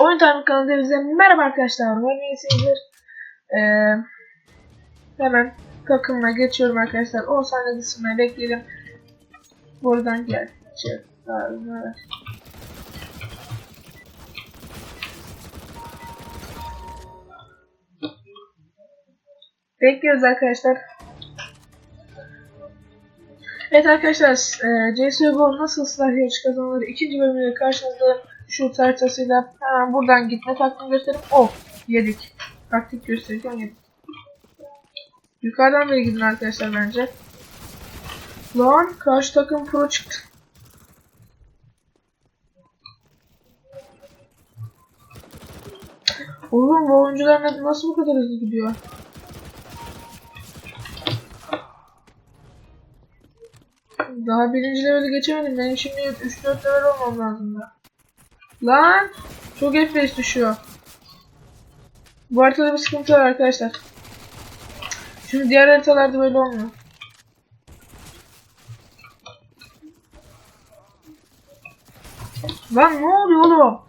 Oyun Tanrı kanalında bize merhaba arkadaşlar. Ben iyisizdir. Ee, hemen takımına geçiyorum arkadaşlar. 10 saniye dışında bekleyelim. Buradan gel. Çık. Ağzına. Bekliyoruz arkadaşlar. Evet arkadaşlar, e, CSGO nasıl yarışı kazanılır ikinci bölümüyle karşınızda şu haritasıyla hemen buradan gitme taktiğini göstereyim. Oh, yedik. Taktik göstereceğim yedik. Yukarıdan beri gidin arkadaşlar bence. Lan karşı takım pro çıktı. Oğlum bu oyuncular na- nasıl bu kadar hızlı gidiyor? Daha birinci level'i geçemedim. Benim şimdi 3-4 level olmam lazım da. Lan! Çok FPS düşüyor. Bu haritada bir sıkıntı var arkadaşlar. Şimdi diğer haritalarda böyle olmuyor. Lan ne oluyor oğlum?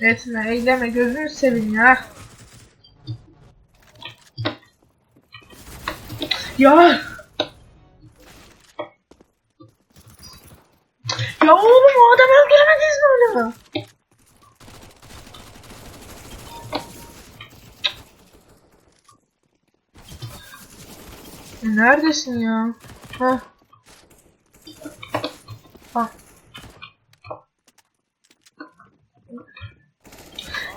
Etme, eyleme, gözünü seveyim ya. Ya! Ya oğlum o adamı öldüremediniz mi öyle? Neredesin ya? Heh. Bak.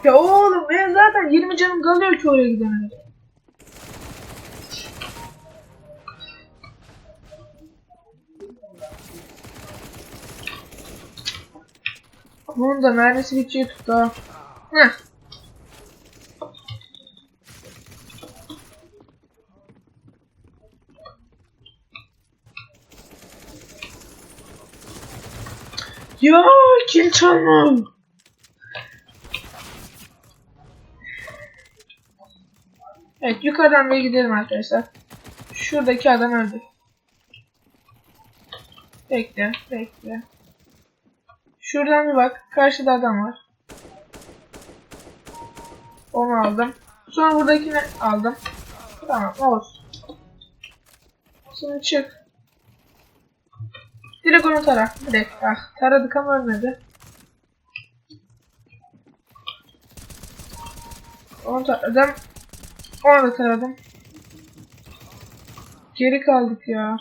Ya oğlum ben zaten 20 canım kalıyor ki oraya gidene. Bunun da mermisi bitecek tuttu. Heh. Ya kill çalmam. Evet yukarıdan bir gidelim arkadaşlar. Şuradaki adam öldü. Bekle, bekle. Şuradan bir bak. Karşıda adam var. Onu aldım. Sonra buradakini aldım. Tamam olsun. Şimdi çık. Direkt onu tara. Direkt. Ah, taradık ama ölmedi. Onu taradım. Onu da taradım. Geri kaldık ya.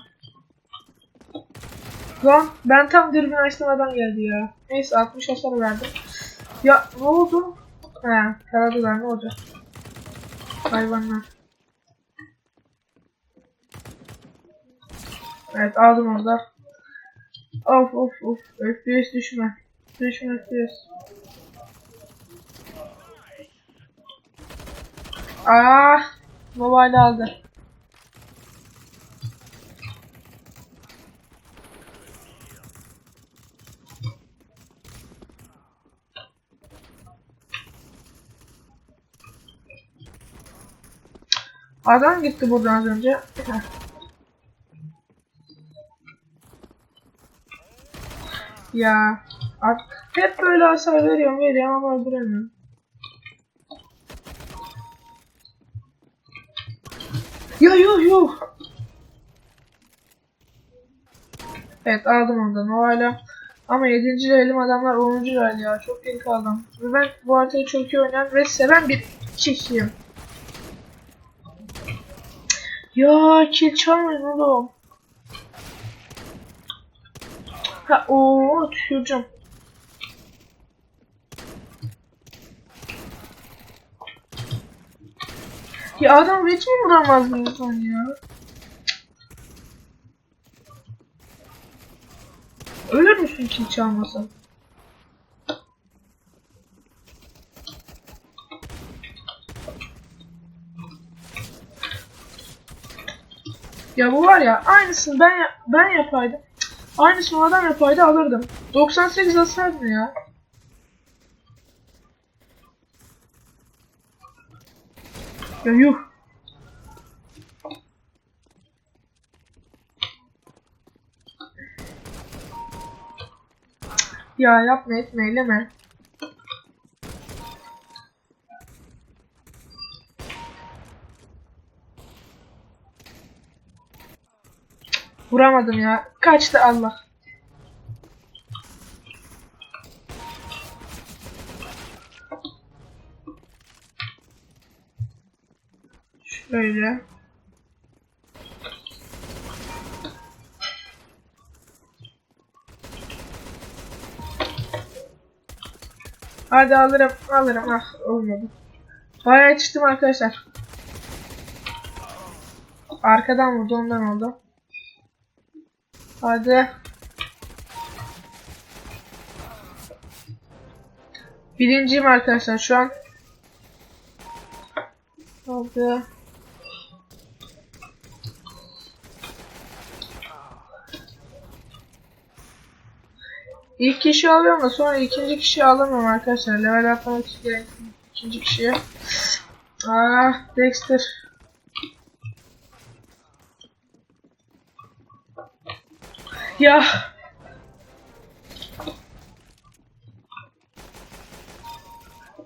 Lan ben tam dürbün açtım geldi ya. Neyse 60 hasar verdim. Ya ne oldu? He taradılar ne olacak? Hayvanlar. Evet aldım onu da. Of of of. FPS düşme. Düşme FPS. Ah, mobile aldı. Adam gitti buradan az önce. Ya artık hep böyle hasar veriyorum veriyorum ama öldüremiyorum. Yo yo yo. Evet aldım ondan o hala. Ama 7. levelim adamlar 10. level ya. Çok iyi kaldım. Ve ben bu haritayı çok iyi oynayan ve seven bir kişiyim. Ya kill çalmayın oğlum. Ha ooo tüküreceğim. Ya adam hiç mi vuramaz mı insan ya? Ölür müsün kill çalmasa? Ya bu var ya aynısını ben ben yapaydım. Aynısını adam yapaydı alırdım. 98 hasar ya? Ya yuh. Ya yapma etme eyleme. Vuramadım ya. Kaçtı Allah. Şöyle. Hadi alırım, alırım. Ah olmadı. Bayağı yetiştim arkadaşlar. Arkadan vurdu ondan oldu. Hadi. Birinciyim arkadaşlar şu an. Hadi. İlk kişi alıyorum da sonra ikinci kişi alamıyorum arkadaşlar. Level atlamak gerek ikinci kişiye. Ah Dexter. Ya.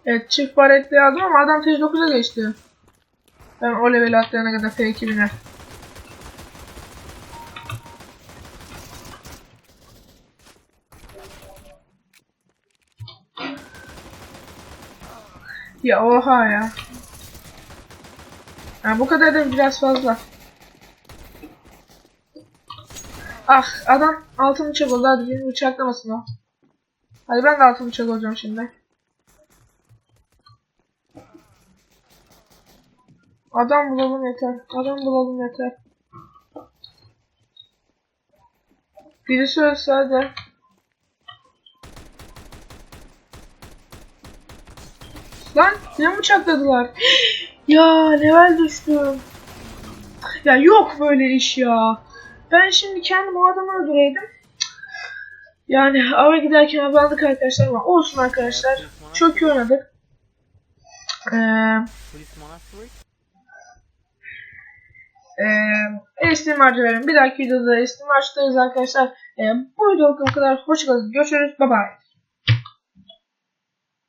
Evet çift baretli aldım ama adam T9'a geçti. Ben o level atlayana kadar F2 Ya oha ya. Ha, bu kadar da biraz fazla. Ah adam altın bıçak oldu hadi beni bıçaklamasın o. Hadi ben de altın bıçak olacağım şimdi. Adam bulalım yeter. Adam bulalım yeter. Birisi ölse hadi. Lan yine bıçakladılar. ya level düştüm. Ya yok böyle iş ya. Ben şimdi kendim o adamı öldüreydim. Yani ava giderken avlandık arkadaşlar ama olsun arkadaşlar. Çok iyi oynadık. Ee, Estim harcı verin. Bir dahaki videoda Estim harcıdayız arkadaşlar. Ee, bu videoluk bu kadar. Hoşçakalın. Görüşürüz. Bye bye.